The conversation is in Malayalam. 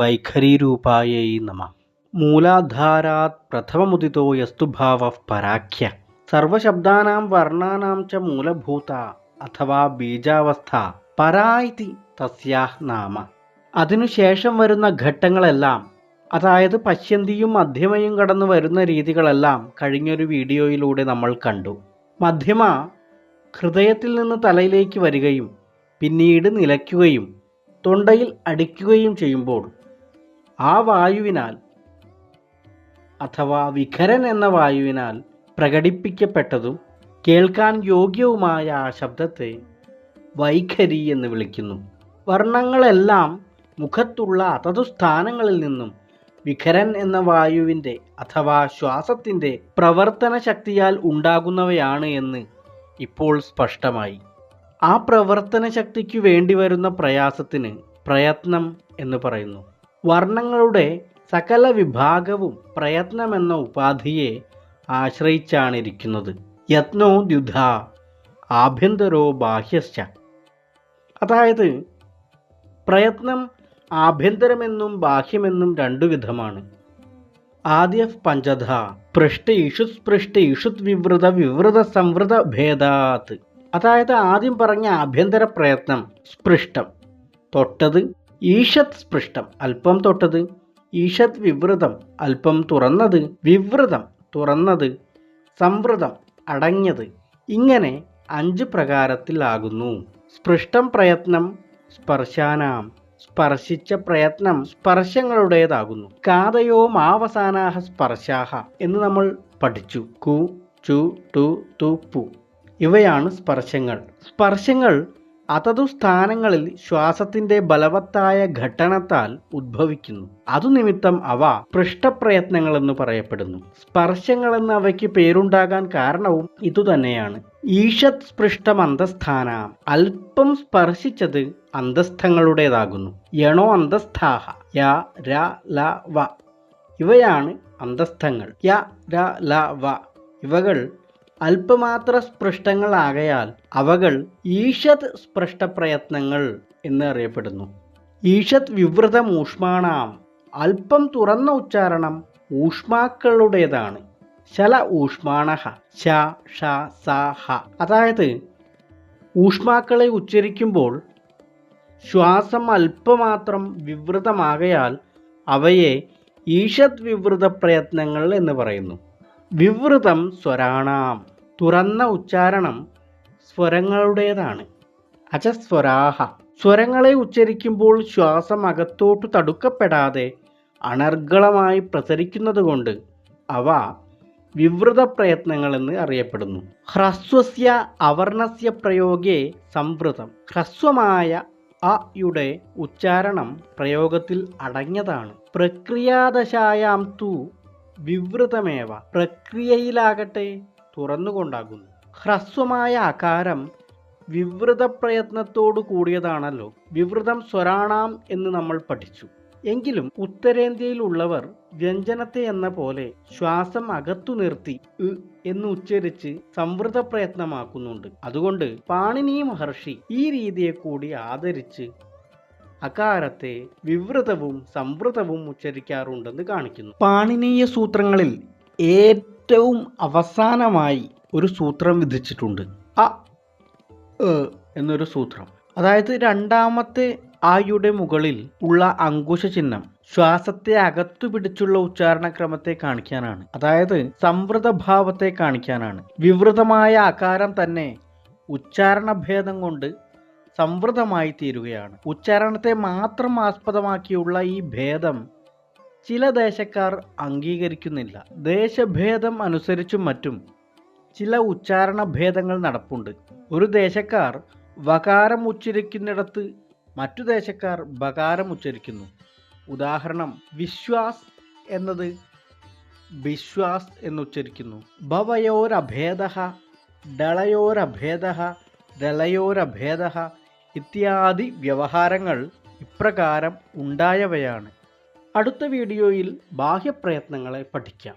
വൈഖരീരൂപായൈ നമ. മൂലാധാരാത് പ്രഥമമുദിതോ യസ്തു ഭാവ പരാഖ്യ. സർവശബ്ദാനാം വർണാനാം ച മൂലഭൂത അഥവാ ബീജാവസ്ഥ പരാ ഇതി തസ്യാഹ് നാമ. അതിനുശേഷം വരുന്ന ഘട്ടങ്ങളെല്ലാം അതായത് പശ്യന്തിയും മധ്യമയും കടന്നു വരുന്ന രീതികളെല്ലാം കഴിഞ്ഞൊരു വീഡിയോയിലൂടെ നമ്മൾ കണ്ടു. മധ്യമ ഹൃദയത്തിൽ നിന്ന് തലയിലേക്ക് വരികയും പിന്നീട് നിലയ്ക്കുകയും തൊണ്ടയിൽ അടിക്കുകയും ചെയ്യുമ്പോൾ ആ വായുവിനാൽ അഥവാ വിഖരൻ എന്ന വായുവിനാൽ പ്രകടിപ്പിക്കപ്പെട്ടതും കേൾക്കാൻ യോഗ്യവുമായ ആ ശബ്ദത്തെ വൈഖരി എന്ന് വിളിക്കുന്നു. വർണങ്ങളെല്ലാം മുഖത്തുള്ള അതതു സ്ഥാനങ്ങളിൽ നിന്നും വിഖരൻ എന്ന വായുവിന്റെ അഥവാ ശ്വാസത്തിന്റെ പ്രവർത്തന ശക്തിയാൽ ഉണ്ടാകുന്നവയാണ് എന്ന് ഇപ്പോൾ സ്പഷ്ടമായി. ആ പ്രവർത്തന ശക്തിക്ക് വേണ്ടി വരുന്ന പ്രയാസത്തിന് പ്രയത്നം എന്ന് പറയുന്നു. വർണങ്ങളുടെ സകല വിഭാഗവും പ്രയത്നമെന്ന ഉപാധിയെ ആശ്രയിച്ചാണിരിക്കുന്നത്. യത്നോ ദ്യുധ ആഭ്യന്തരോ ബാഹ്യശ്ച. അതായത് പ്രയത്നം ആഭ്യന്തരമെന്നും ബാഹ്യമെന്നും രണ്ടു വിധമാണ്. ആദ്യ പഞ്ചധ പൃഷ്ട ഇഷുത് സ്പൃഷ്ട ഇഷുത് വിവൃത വിവൃത സംവൃത ഭേദാത്. അതായത് ആദ്യം പറഞ്ഞ ആഭ്യന്തര പ്രയത്നം സ്പൃഷ്ടം തൊട്ടത് ഈഷത് സ്പൃഷ്ടം അല്പം തൊട്ടത്. ഈഷത് വിവൃതം അല്പം തുറന്നത്. വിവൃതം തുറന്നത്. സംവൃതം അടഞ്ഞത്. ഇങ്ങനെ അഞ്ച് പ്രകാരത്തിലാകുന്നു. സ്പൃഷ്ടം പ്രയത്നം സ്പർശാനാം. സ്പർശിച്ച പ്രയത്നം സ്പർശങ്ങളുടേതാകുന്നു. കാതയോ മാവസാനാഹ സ്പർശാഹ എന്ന് നമ്മൾ പഠിച്ചു. കു ചു ടു തു പു. ഇവയാണ് സ്പർശങ്ങൾ. സ്പർശങ്ങൾ അതതു സ്ഥാനങ്ങളിൽ ശ്വാസത്തിന്റെ ബലവത്തായ ഘട്ടണത്താൽ ഉദ്ഭവിക്കുന്നു. അതു നിമിത്തം അവ പൃഷ്ഠപ്രയത്നങ്ങളെന്ന് പറയപ്പെടുന്നു. സ്പർശങ്ങളെന്ന് അവയ്ക്ക് പേരുണ്ടാകാൻ കാരണവും ഇതുതന്നെയാണ്. ഈഷത് സ്പൃഷ്ടം അന്തസ്ഥാന അല്പം സ്പർശിച്ചത് അന്തസ്ഥങ്ങളുടേതാകുന്നു. യണോ അന്തസ്ഥാഹ യ ര ല വ. ഇവയാണ് അന്തസ്ഥങ്ങൾ. യ ര ല വ. ഇവകൾ അല്പമാത്ര സ്പൃഷ്ടങ്ങളാകയാൽ അവകൾ ഈഷത് സ്പൃഷ്ടപ്രയത്നങ്ങൾ പ്രയത്നങ്ങൾ അറിയപ്പെടുന്നു ഈഷത് വിവൃതം ഊഷ്മാണാം. അല്പം തുറന്ന ഉച്ചാരണം ഊഷ്മാക്കളുടേതാണ്. ശല ഊഷ്മാണ ശ ഷ സ ഹ. അതായത് ഊഷ്മാക്കളെ ഉച്ചരിക്കുമ്പോൾ ശ്വാസം അല്പമാത്രം വിവൃതമാകയാൽ അവയെ ഈഷത് വിവൃത പ്രയത്നങ്ങൾ എന്ന് പറയുന്നു. വിവൃതം സ്വരാണാം. തുറന്ന ഉച്ചാരണം സ്വരങ്ങളുടേതാണ്. അജസ്വരാഹ. സ്വരങ്ങളെ ഉച്ചരിക്കുമ്പോൾ ശ്വാസം അകത്തോട്ട് തടുക്കപ്പെടാതെ അനർഗളമായി പ്രസരിക്കുന്നതുകൊണ്ട് അവ വിവൃത പ്രയത്നങ്ങളെന്ന് അറിയപ്പെടുന്നു. ഹ്രസ്വസ്യ അവർണസ്യ പ്രയോഗേ സംവൃതം. ഹ്രസ്വമായ അ യുടെ ഉച്ചാരണം പ്രയോഗത്തിൽ അടങ്ങിയതാണ്. പ്രക്രിയാദശായാം തു വിവൃതമേവ. പ്രക്രിയയിലാകട്ടെ തുറന്നുകൊണ്ടാകുന്നു. ഹ്രസ്വമായ ആകാരം വിവൃത പ്രയത്നത്തോടു കൂടിയതാണല്ലോ. വിവൃതം സ്വരാണാം എന്ന് നമ്മൾ പഠിച്ചു. എങ്കിലും ഉത്തരേന്ത്യയിലുള്ളവർ വ്യഞ്ജനത്തെ എന്ന പോലെ ശ്വാസം അകത്തു നിർത്തി എന്ന് ഉച്ചരിച്ച് സംവൃത പ്രയത്നമാക്കുന്നുണ്ട്. അതുകൊണ്ട് പാണിനി മഹർഷി ഈ രീതിയെ കൂടി ആദരിച്ച് അകാരത്തെ വിവൃതവും സംവൃതവും ഉച്ചരിക്കാറുണ്ടെന്ന് കാണിക്കുന്നു. പാണിനീയ സൂത്രങ്ങളിൽ ഏറ്റവും അവസാനമായി ഒരു സൂത്രം വിധിച്ചിട്ടുണ്ട്. അ എന്നൊരു സൂത്രം. അതായത് രണ്ടാമത്തെ ആയുടെ മുകളിൽ ഉള്ള അങ്കുശ ചിഹ്നം ശ്വാസത്തെ അകത്തു പിടിച്ചുള്ള ഉച്ചാരണക്രമത്തെ കാണിക്കാനാണ്. അതായത് സംവൃത ഭാവത്തെ കാണിക്കാനാണ്. വിവൃതമായ ആകാരം തന്നെ ഉച്ചാരണ ഭേദം കൊണ്ട് സംവൃതമായി തീരുകയാണ്. ഉച്ചാരണത്തെ മാത്രം ആസ്പദമാക്കിയുള്ള ഈ ഭേദം ചില ദേശക്കാർ അംഗീകരിക്കുന്നില്ല. ദേശഭേദം അനുസരിച്ചും മറ്റും ചില ഉച്ചാരണ ഭേദങ്ങൾ നടപ്പുണ്ട്. ഒരു ദേശക്കാർ വകാരം ഉച്ചരിക്കുന്നിടത്ത് മറ്റു ദേശക്കാർ ബകാരം ഉച്ചരിക്കുന്നു. ഉദാഹരണം വിശ്വാസ് എന്നത് ബിശ്വാസ് എന്നുച്ചരിക്കുന്നു. ഭവയോരഭേദ ഡളയോരഭേദ ദളയോരഭേദ ഇത്യാദി വ്യവഹാരങ്ങൾ ഇപ്രകാരം ഉണ്ടായവയാണ്. അടുത്ത വീഡിയോയിൽ ബാഹ്യപ്രയത്നങ്ങളെ പഠിക്കാം.